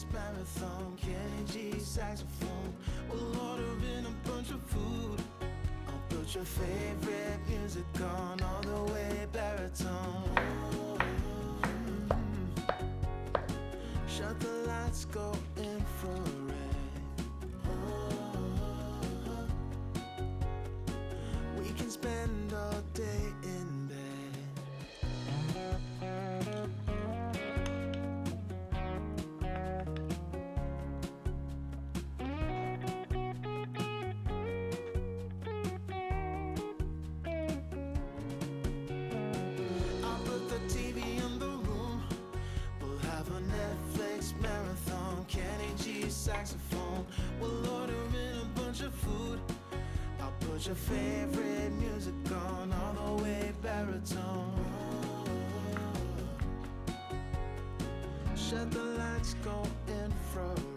Netflix marathon. Kenny G saxophone. We'll order in a bunch of food. I'll put your favorite music on all the way baritone. Shut the lights, go infrared. Saxophone. We'll order in a bunch of food. I'll put your favorite music on all the way baritone. Shut the lights, go infrared.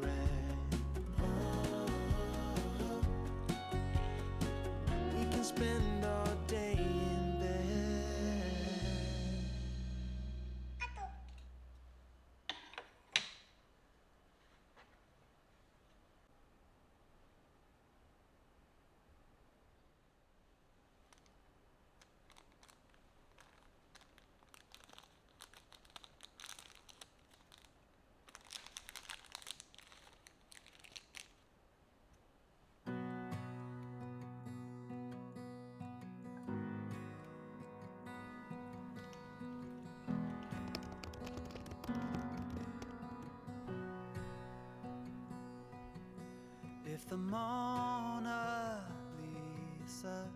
The Mona Lisa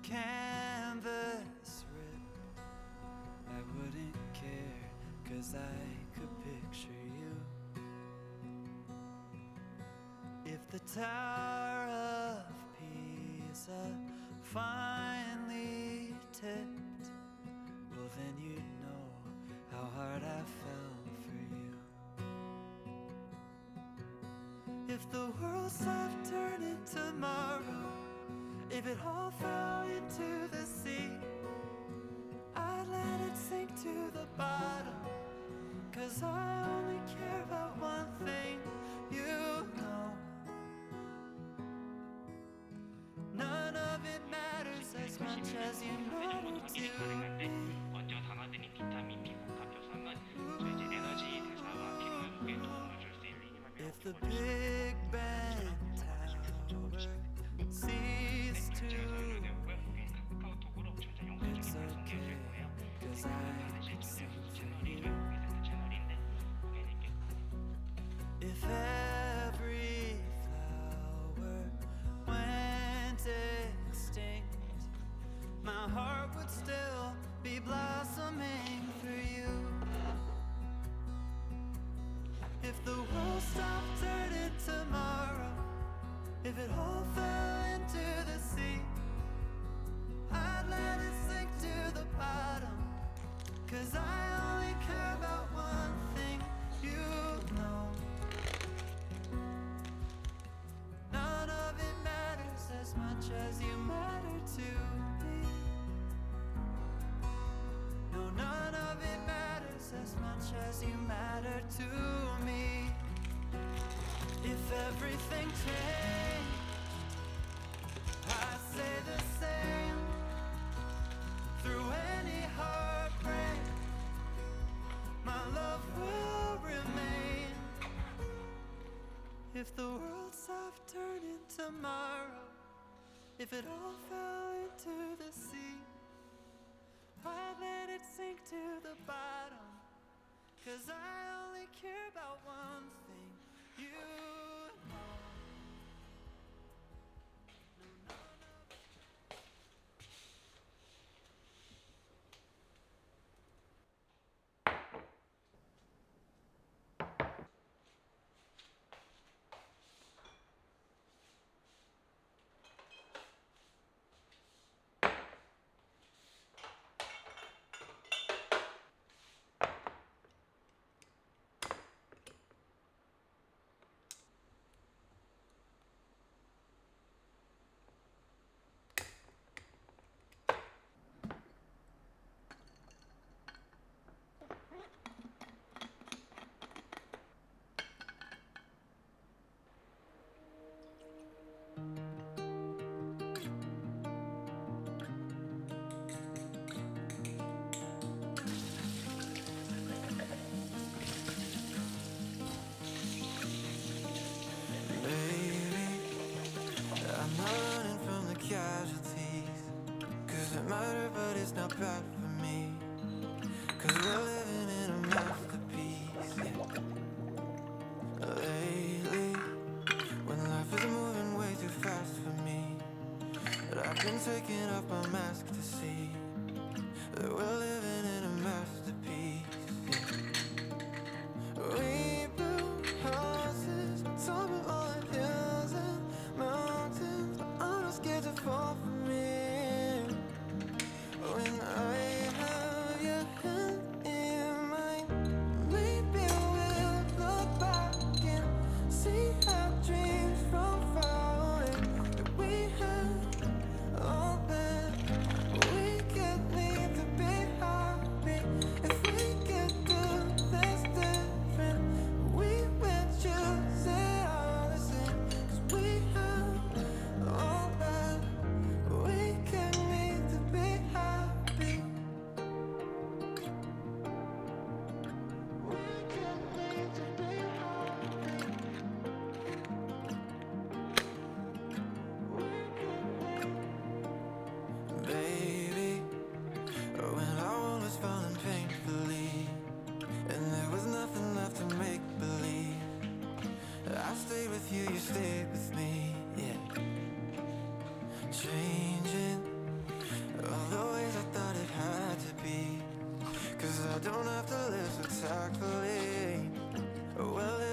canvas ripped, I wouldn't care, cause I could picture you. If the Tower of Pisa finally tipped, well, then you'd know how hard I fell If the world stopped turning tomorrow, if it all fell into the sea, I'd let it sink to the bottom. Cause I only care about one thing, you know. None of it matters as much as you matter to me. 먼저 강화되는 비타민 피부과 표상은 저희의 에너지 대사와 피로 회복에 도움을 줄 수 있는 If 힘을 the Big Ben If the world stopped turning tomorrow, if it all fell into the sea, I'd let it sink to the bottom. Cause I only care about one thing, you know. I've been taking off my mask to see that we're living in a mess. I stayed with you, you stayed with me, yeah. Changing all the ways I thought it had to be. Cause I don't have to live so tactfully. Well,